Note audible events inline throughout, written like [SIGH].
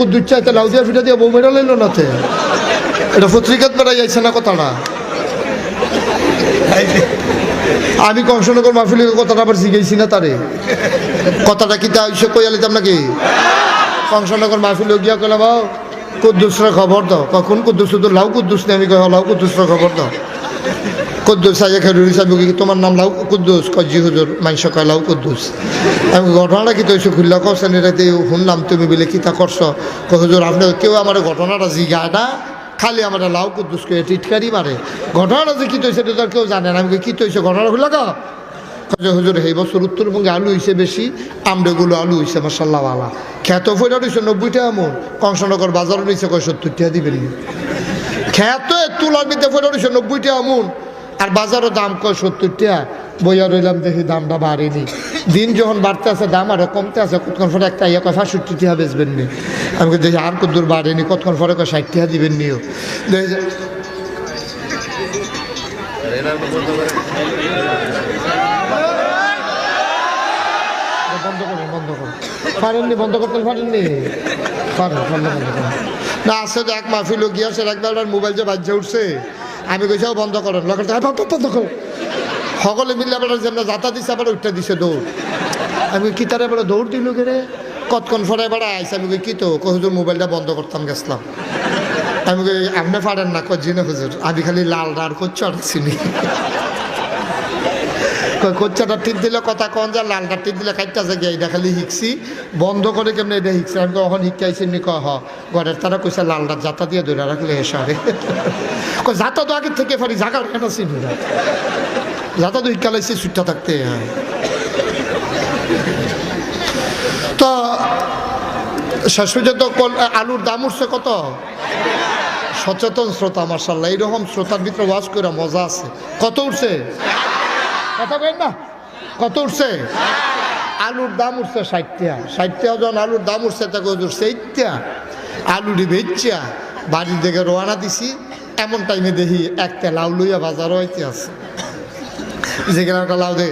কুদ্দুর চাইতে লাউ দিয়া ফিটা দিয়ে বউ মেরা লাইল নাতে। এটা পত্রিকাত বেড়াই যাইছে না কথাটা? আমি কংসনগর মাহফিলের কথাটা আবার শিখেছি না তারে। কথাটা কি তা হইসে কইয়া লিতাম নাকি? কংসনগর মাহফিলে গিয়া কইলাম কুদ্দুসরা খবর দাও। কখন কুদ্দুস শুধু লাউ কুদ্দুস নেই? আমি কই লাউ কুদ্দুসরা খবর দাও। কুদ্দুস সাজা খেরুরি সাহেব কি তোমার নাম লাউ কুদ্দুস? কজি হুজুর মাংস কয় লাউ কুদ্দুস। আমি ঘটনাটা কি? তৈছো খুললা কছেন এটাতে শুনলাম তুমি বলে, কি তা করছ? হুজুর, আপনি কেউ আমার ঘটনাটা জিগায় না, খালি আমার লাউ কুদ্দুস কে টিটকারি মারে। ঘটনাটা যে কি তৈছে তো কেউ জানে না। আমি কি তৈছে ঘটনা খুললা কাজে হুজুর, এই বছর উত্তরবঙ্গে আলু হইছে বেশি, আমডেগুলো আলু হইছে মাসাল্লাহ আলা খ্যাত ফইটা রয়েছে নব্বই টাকা কংসনগর বাজারও রয়েছে কয় সত্তর টাকা দিবেন খ্যাত তুলার বিদ্যা ফইটা রয়েছে নব্বই টাকা আর বাজারও দাম কয় সত্তর টাকা বইয়া রইলাম দেখি দামটা বাড়েনি। দিন যখন বাড়তে আছে, দাম আরও কমতে আছে, কতক্ষণ পরে একটা ইয়ে কয় পঁয়ষট্টি টাকা বেচবেন নি? আমি দেখি আর কত দূর বাড়েনি, কতক্ষণ পরে কয় ষাট টাকা দিবেন নিও? দেখি বন্ধ করুন বন্ধ পারেননি, বন্ধ করতে পারেননি? না তো এক মাহফিল গিয়া একবার মোবাইল যে বাজ্যে উঠছে। আমি কইসাও বন্ধ করেন লোকের তো, "এই বন্ধ কর। সকলে মিলে আবার যেন যাতা দিছে আবার উঠতে দিছে দৌড়। আমি কি তারে এবার দৌড় দিল রে? কতক্ষণ ফরে এবার আইসে আমি কই, কি তো? হুজুর মোবাইলটা বন্ধ করতাম গেছিলাম। আমি কই আপনি পারেন না কজি না হুজুর আমি খালি লাল ডার করছি আর চিনি কোচ্চাটা টিপ দিলে কথা কন যা, লালটা টিপ দিলে যায় গিয়ে এটা খালি শিখছি বন্ধ করে কেমনে এটা শিখছি আমি কখন শিখাইছি নি কহ ঘরের তারা কইসা লালটা জাতা দিয়ে ধরে রাখলে এসারে [LAUGHS] কই জাতা তো আগে থেকে পারি জাগা এটা চিনি না জাতা তো শিক্ষালাইছি সুটটা থাকতে হ্যাঁ। তো শেষ পর্যন্ত আলুর দাম উঠছে কত? সচেতন শ্রোতা মার্শাল্লাহ এইরকম শ্রোতার ভিতরে ওয়াজ করে মজা আছে। কত উঠছে? কথা বলেন না? কত উঠছে? আলুর দাম উঠছে ষাটটা। ষাটটা যখন আলুর দাম উঠছে, তাকে হুজুর সেইটা আলুটি বেচছা বাড়ির দিকে রোয়ানা দিছি। এমন টাইমে দেখি একটা লাউ লইয়া বাজারও হইতে আছে। যেখানে একটা লাউ দে,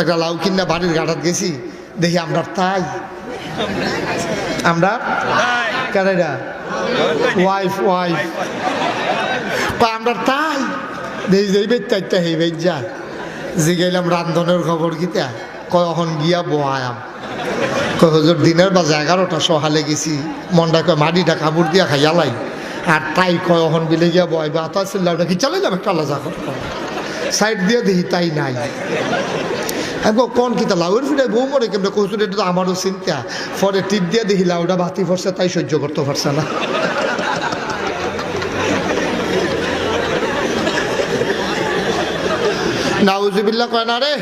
একটা লাউ কিনা বাড়ির গাড়াত গেছি। দেখি আমরা তাই। আমরা কারেরা ওয়াইফ ওয়াইফ আমরা তাই। দেখি যে বেচারটা হেই বেচা জিগাইলাম রান্ধনের খবর কিতা? কখন গিয়া বহায়াম। কয় হুজুর দিনের বাজে এগারোটা সহালে গেছি। মনটা কয় মাটিটা কাপড় দিয়া খাইয়ালাই আর তাই কয় অহন বিলে গিয়া বয় বা তা কি চালাইলাম একটা আলাদা সাইড দিয়ে দেখি তাই নাই। কই, কোন কিতা লাউয়ের ফিরে বউ মরে কেমন? কৌশুর এটা আমারও চিন্তা। পরে টিপ দিয়ে দেখি লাউটা বাতি পড়ছে তাই সহ্য করতে পারছে না। নাউজুবিল্লা কয় না রে?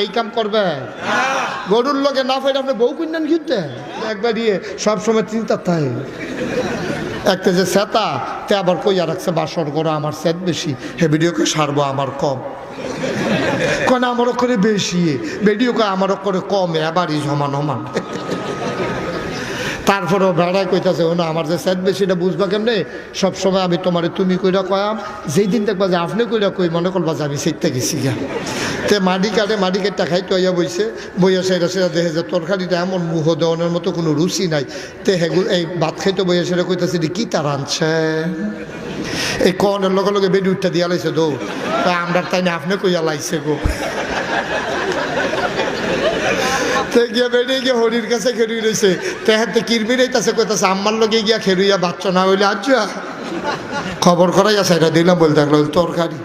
এই কাম করবে। গরুর লগে না ফাইলে আপনি বউ কিনেন কিনতে একবার ইয়ে সবসময় চিন্তা থাকে। একটা যে সেতা তে আবার কইয়া রাখছে বাসর করা আমার সেত বেশি হে ভিডিওকে সারবো আমার কম। কেন আমারও করে বেশি। কয় আমারও করে কম এবারই সমান সমান তারপরেও বেড়ায় কইতাছে, ও না, আমার যে সেট বেশিটা বুঝবা কেমনে? সবসময় আমি তোমারে তুমি কইরা কয়াম। যেই দিন দেখবা যে আপনি কইরা কই, মনে করবা যে আমি সেইটা গেছি গা তে মাডি কাটে মাডি কেটে খাই আইয়া বইছে। বইয়া সেটা সেটা দেখে যে তরকারিটা এমন মুহ দেওয়ানোর মতো কোনো রুচি নাই। তে হেগুলো এই ভাত খাইতে বইয়া সেটা কইতাছে কি তার আনছে? এই কনের লগে লগে বেডি উঠটা দিয়া লাইছে, দৌ আমরা তাই না আপনি কইয়া লাইছে গো। তে গিয়া বেরিয়ে গিয়ে হরির কাছে খেরুই রয়েছে তে হাতে কিরমি রইতাছে কইতাছে, আম্মার লগে গিয়া খেরুইয়া বাচ্চা না হইলে আজ্জা। খবর করাই আছে এটা দিলাম বলতে থাকল তরকারি